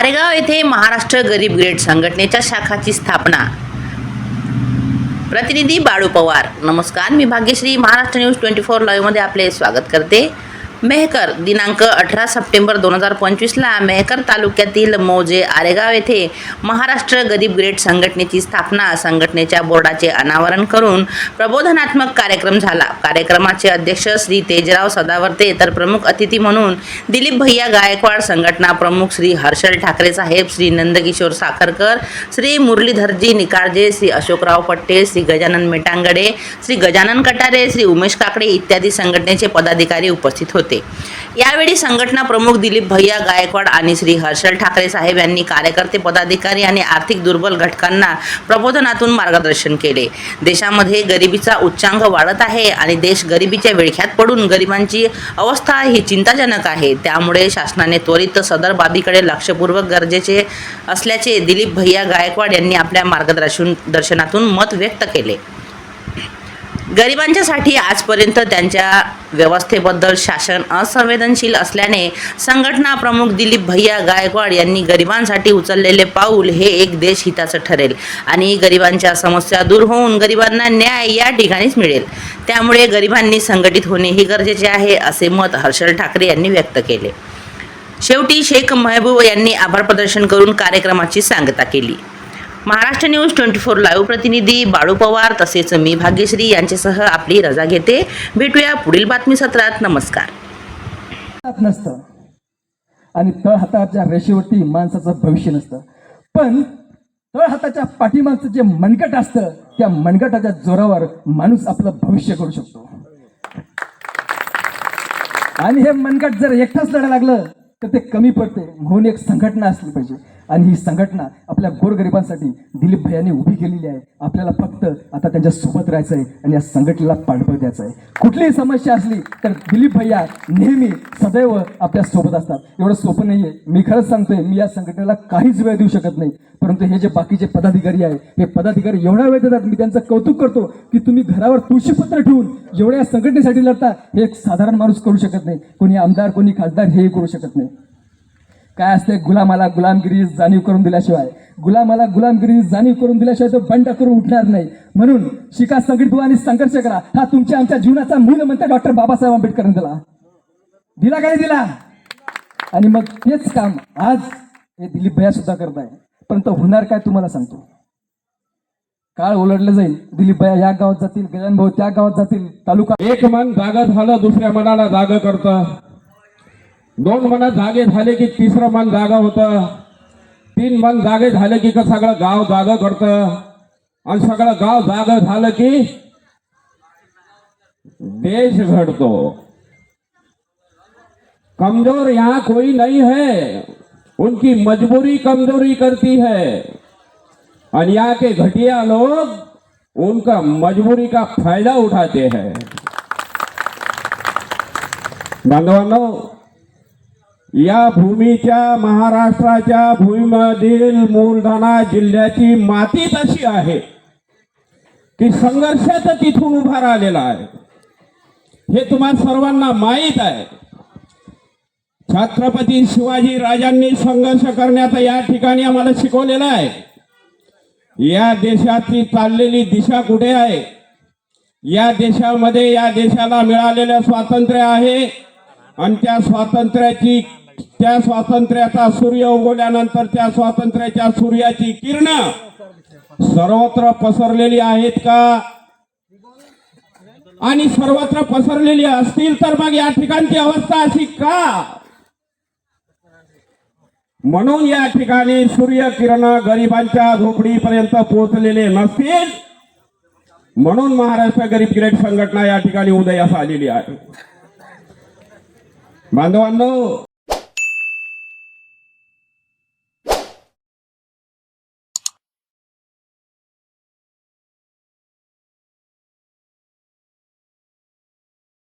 आरेगाव येथे महाराष्ट्र गरीब ग्रेड संघटनेच्या शाखाची स्थापना. प्रतिनिधी बाळू पवार. नमस्कार मी Bhagyashree. Maharashtra news twenty four लाईव्हमध्ये आपले स्वागत करते. मेहकर दिनांक अठरा सप्टेंबर दोन हजार पंचवीसला मेहकर तालुक्यातील मौजे आरेगाव येथे महाराष्ट्र गरीब ग्रेड संघटनेची स्थापना संघटनेच्या बोर्डाचे अनावरण करून प्रबोधनात्मक कार्यक्रम झाला. कार्यक्रमाचे अध्यक्ष श्री तेजराव सदावर्ते तर प्रमुख अतिथी म्हणून दिलीप भैया गायकवाड संघटना प्रमुख श्री हर्षल ठाकरे साहेब श्री नंदकिशोर साखरकर श्री मुरलीधरजी निकारजे श्री अशोकराव पट्टे श्री गजानन मेटांगडे श्री गजानन कटारे श्री उमेश काकडे इत्यादी संघटनेचे पदाधिकारी उपस्थित होते. यावेळी संघटना प्रमुख दिलीप भैया गायकवाड आणि श्री हर्षल ठाकरे साहेब यांनी कार्यकर्ते पदाधिकारी आणि आर्थिक दुर्बल घटकांना प्रबोधनातून मार्गदर्शन केले. देशामध्ये गरिबीचा उच्चांक वाढत आहे आणि देश गरिबीच्या विळख्यात पडून गरिबांची अवस्था ही चिंताजनक आहे. त्यामुळे शासनाने त्वरित सदर बाबीकडे लक्षपूर्वक गरजेचे असल्याचे दिलीप भैया गायकवाड यांनी आपल्या मार्गदर्शन दर्शनातून मत व्यक्त केले. गरिबांच्यासाठी आजपर्यंत त्यांच्या व्यवस्थेबद्दल शासन असंवेदनशील असल्याने संघटना प्रमुख दिलीप भैया गायकवाड यांनी गरिबांसाठी उचललेले पाऊल हे एक देश हिताचं ठरेल आणि गरिबांच्या समस्या दूर होऊन गरिबांना न्याय या ठिकाणीच मिळेल. त्यामुळे गरिबांनी संघटित होणे हे गरजेचे आहे असे मत हर्षल ठाकरे यांनी व्यक्त केले. शेवटी शेख महबूब यांनी आभार प्रदर्शन करून कार्यक्रमाची सांगता केली. Maharashtra news twenty four live प्रतिनिधी बाळू पवार तसेच मी भाग्यश्री यांच्यासह आपली रजा घेते. भेटूया पुढील बातमी सत्रात. नमस्कार. नसतं. आणि तळ हाताच्या रेषेवरती माणसाचं भविष्य नसतं. पण तळ हाताच्या पाठीमागचं जे मनगट असतं त्या मनगटाच्या जोरावर माणूस आपलं भविष्य करू शकतो. आणि हे मनगट जर एकटाच लढायला लागलं तर ते कमी पडते. म्हणून एक संघटना असली पाहिजे. आणि ही संघटना आपल्या गोरगरिबांसाठी दिलीप भैयांनी उभी केलेली आहे. आपल्याला फक्त आता त्यांच्यासोबत राहायचं आहे आणि या संघटनेला पाठबळ द्यायचं आहे. कुठलीही समस्या असली तर दिलीप भैया नेहमी सदैव आपल्यासोबत असतात. एवढं सोपं नाही आहे मी खरंच सांगतोय मी या संघटनेला काहीच वेळ देऊ शकत नाही. परंतु हे जे बाकीचे पदाधिकारी आहे हे पदाधिकारी एवढा वेळ देतात मी त्यांचं कौतुक करतो की तुम्ही घरावर तुळशीपत्र ठेवून जेवढ्या संघटनेसाठी लढता हे एक साधारण माणूस करू शकत नाही. कोणी आमदार कोणी खासदार हेही करू शकत नाही. काय असते गुलामाला गुलामगिरी जाणीव करून दिल्याशिवाय. गुलामाला गुलामगिरी जाणीव करून दिल्याशिवाय तो बंड करून उठणार नाही. म्हणून शिका संघटित व्हा आणि संघर्ष करा. हा तुमच्या आमच्या जीवनाचा मूल म्हणता डॉक्टर बाबासाहेब आंबेडकरांनी दिला. दिला काय दिला? आणि मग तेच काम आज हे दिलीप भैया सुद्धा करत आहे. परंतु होणार काय तुम्हाला सांगतो. काळ ओलडलं जाईल. दिलीप भैया या गावात जातील गजान भाऊ त्या गावात जातील. तालुका एक मन जागा झालं दुसऱ्या मनाला जागा करतं. दोन मन जागे झाले की तिसरं मन जागा होतं. तीन मन जागे झाले की का सगळं गाव जागा करतं आणि सगळं गाव जागा झालं की देश घडतो. कमज़ोर यहाँ कोई नहीं है. उनकी मजबूरी कमज़ोरी करती है. और यहाँ के घटिया लोग उनका मजबूरी का फ़ायदा उठाते हैं. बांधवांनो या भूमीच्या महाराष्ट्राच्या भूमीमधील मूलधाना जिल्ह्याची मातीच अशी आहे की संघर्षात तिथून उभा राहिलेला आहे. हे तुम्हा सर्वांना माहीत आहे. छत्रपती शिवाजी राजांनी संघर्ष करण्याचा या ठिकाणी आम्हाला शिकवलेलं आहे. या देशाची चाललेली दिशा कुठे आहे? या देशामध्ये या देशाला मिळालेलं स्वातंत्र्य आहे आणि त्या स्वातंत्र्याची त्या स्वातंत्र्याचा सूर्य उगवल्यानंतर त्या स्वातंत्र्याच्या सूर्याची किरण सर्वत्र पसरलेली आहेत का? आणि सर्वत्र पसरलेली असतील तर मग या ठिकाणची अवस्था अशी का? म्हणून या ठिकाणी सूर्यकिरण गरिबांच्या झोपडीपर्यंत पोहोचलेले नसतील. म्हणून महाराष्ट्र गरीब ग्रेड संघटना या ठिकाणी उदयास आलेली आहे. बांधवांनो